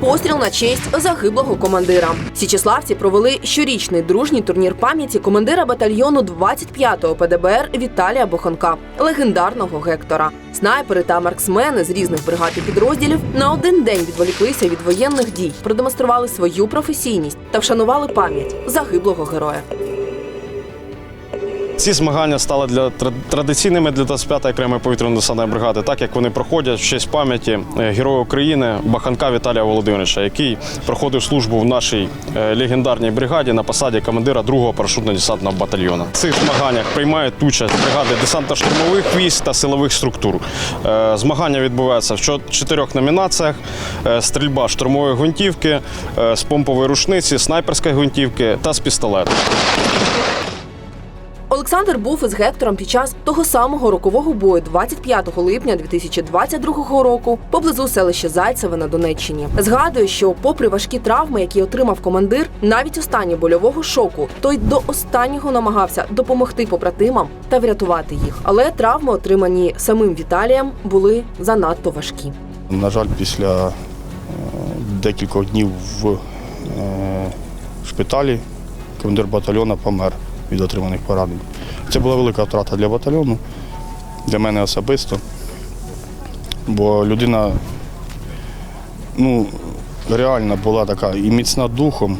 постріл на честь загиблого командира. Січеславці провели щорічний дружній турнір пам'яті командира батальйону 25-го ПДБР Віталія Бохонка, легендарного Гектора. Снайпери та марксмени з різних бригад і підрозділів на один день відволіклися від воєнних дій, продемонстрували свою професійність та вшанували пам'ять загиблого героя. Ці змагання стали для традиційними для 25-ї окремої повітряно-десантної бригади, так як вони проходять в честь пам'яті е, героя України Баханка Віталія Володимировича, який проходив службу в нашій е, легендарній бригаді на посаді командира 2-го парашутно-десантного батальйону. В цих змаганнях приймають участь бригади десантно-штурмових військ та силових структур. Е, Змагання відбуваються в чотирьох номінаціях: стрільба штурмової гвинтівки, з помпової рушниці, снайперської гвинтівки та з пістолету. Олександр був із Гектором під час того самого рокового бою 25 липня 2022 року поблизу селища Зайцеве на Донеччині. Згадує, що, попри важкі травми, які отримав командир, навіть у стані больового шоку, той до останнього намагався допомогти побратимам та врятувати їх. Але травми, отримані самим Віталієм, були занадто важкі. На жаль, після е, декількох днів в е, шпиталі командир батальйону помер від отриманих поранень. Це була велика втрата для батальйону, для мене особисто, бо людина ну, реально була така і міцна духом,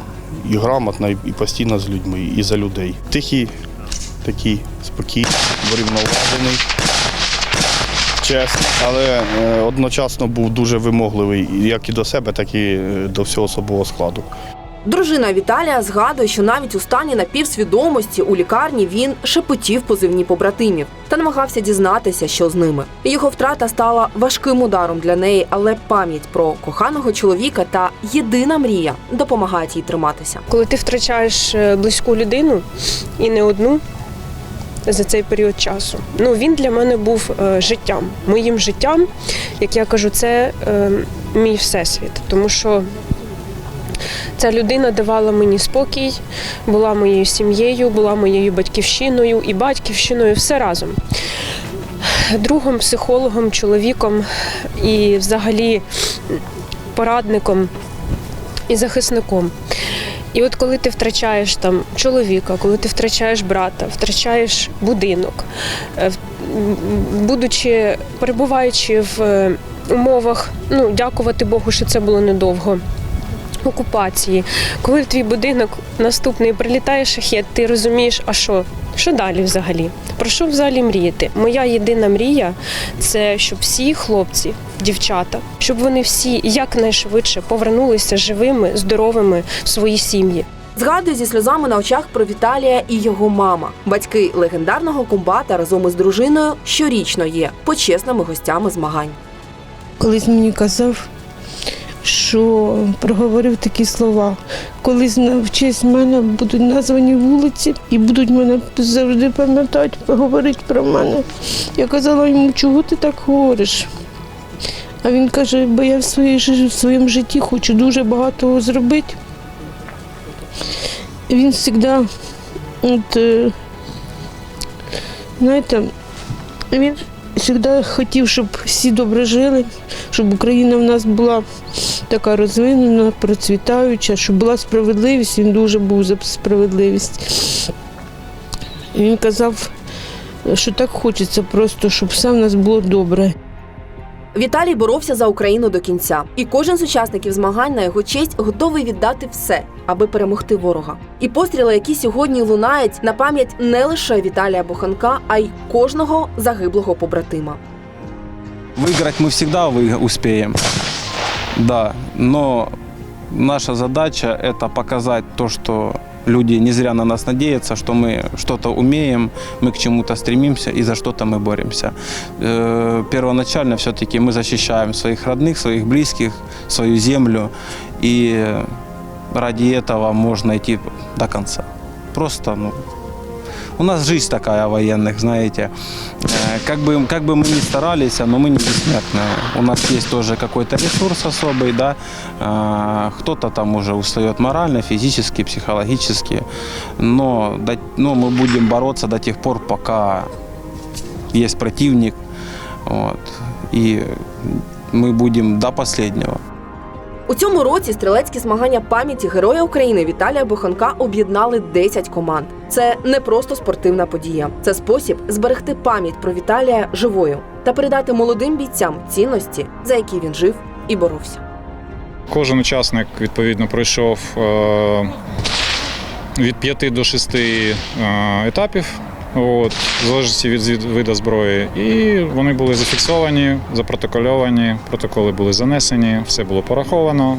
і грамотна, і постійно з людьми, і за людей. Тихий, такий, спокійний, врівноважений чесно, але е, одночасно був дуже вимогливий як і до себе, так і е, до всього особового складу. Дружина Віталія згадує, що навіть у стані напівсвідомості у лікарні він шепотів позивні побратимів та намагався дізнатися, що з ними. Його втрата стала важким ударом для неї, але пам'ять про коханого чоловіка та єдина мрія допомагають їй триматися. Коли ти втрачаєш е, близьку людину і не одну за цей період часу. Ну він для мене був е, життям, моїм життям, як я кажу, це е, мій всесвіт, тому що. Ця людина давала мені спокій, була моєю сім'єю, була моєю батьківщиною і батьківщиною все разом. Другом, психологом, чоловіком і взагалі порадником і захисником. І от коли ти втрачаєш там чоловіка, коли ти втрачаєш брата, втрачаєш будинок, е, будучи перебуваючи в е, умовах, ну дякувати Богу, що це було недовго. Окупації, коли в твій будинок наступний прилітає шахет, ти розумієш, а що? Що далі взагалі? Про що взагалі мріяти? Моя єдина мрія це щоб всі хлопці, дівчата, щоб вони всі якнайшвидше повернулися живими, здоровими в свої сім'ї. Згадує зі сльозами на очах про Віталія і його мама. Батьки легендарного комбата разом із дружиною щорічно є почесними гостями змагань. колись мені казав, що проговорив такі слова. Колись в честь мене будуть названі вулиці і будуть мене завжди пам'ятати, поговорити про мене. Я казала йому, чого ти так говориш? А він каже, бо я в, своїй, в своєму житті хочу дуже багато зробити. Він завжди, от, е, знаєте, він завжди хотів, щоб всі добре жили, щоб Україна в нас була така розвинена, процвітаюча, щоб була справедливість. Він дуже був за справедливість. І він казав, що так хочеться просто, щоб все в нас було добре. Віталій боровся за Україну до кінця, і кожен з учасників змагань на його честь готовий віддати все, аби перемогти ворога. І постріли, які сьогодні лунають на пам'ять не лише Віталія Боханка, а й кожного загиблого побратима. Выиграть мы всегда вы- успеем. Да, но наша задача это показать то, что люди не зря на нас надеются, что мы что-то умеем, мы к чему-то стремимся и за что-то мы боремся. Э, Первоначально все-таки мы защищаем своих родных, своих близких, свою землю, и ради этого можно идти до конца. Просто, ну, у нас жизнь такая военных, знаете. Э, Как бы, как бы мы ни старались, но мы не бессмертные. У нас есть тоже какой-то ресурс особый, да. А, Кто-то там уже устает морально, физически, психологически. Но, но мы будем бороться до тех пор, пока есть противник. Вот. И мы будем до последнего. У цьому році стрілецькі змагання пам'яті Героя України Віталія Боханка об'єднали 10 команд. Це не просто спортивна подія, це спосіб зберегти пам'ять про Віталія живою та передати молодим бійцям цінності, за які він жив і боровся. Кожен учасник відповідно пройшов е, від 5 до 6 е, етапів. От, в залежності від виду зброї, і вони були зафіксовані, запротокольовані, протоколи були занесені, все було пораховано.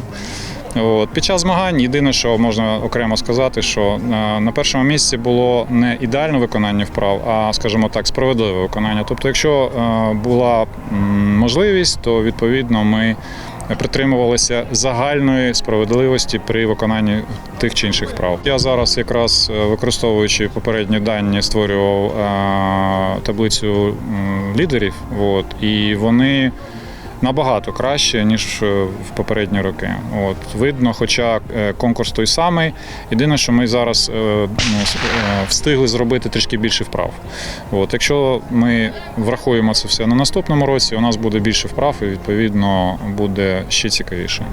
От. Під час змагань єдине, що можна окремо сказати, що е, на першому місці було не ідеальне виконання вправ, а, скажімо так, справедливе виконання. Тобто, якщо е, була можливість, то відповідно ми притримувалися загальної справедливості при виконанні тих чи інших прав. Я зараз, якраз е, використовуючи попередні дані, створював е, таблицю лідерів, от, і вони набагато краще, ніж е, в попередні роки. От, видно, хоча е, конкурс той самий. Єдине, що ми зараз е, ну, встигли зробити трішки більше вправ. От, якщо ми врахуємо це все на наступному році, у нас буде більше вправ і відповідно буде ще цікавіше.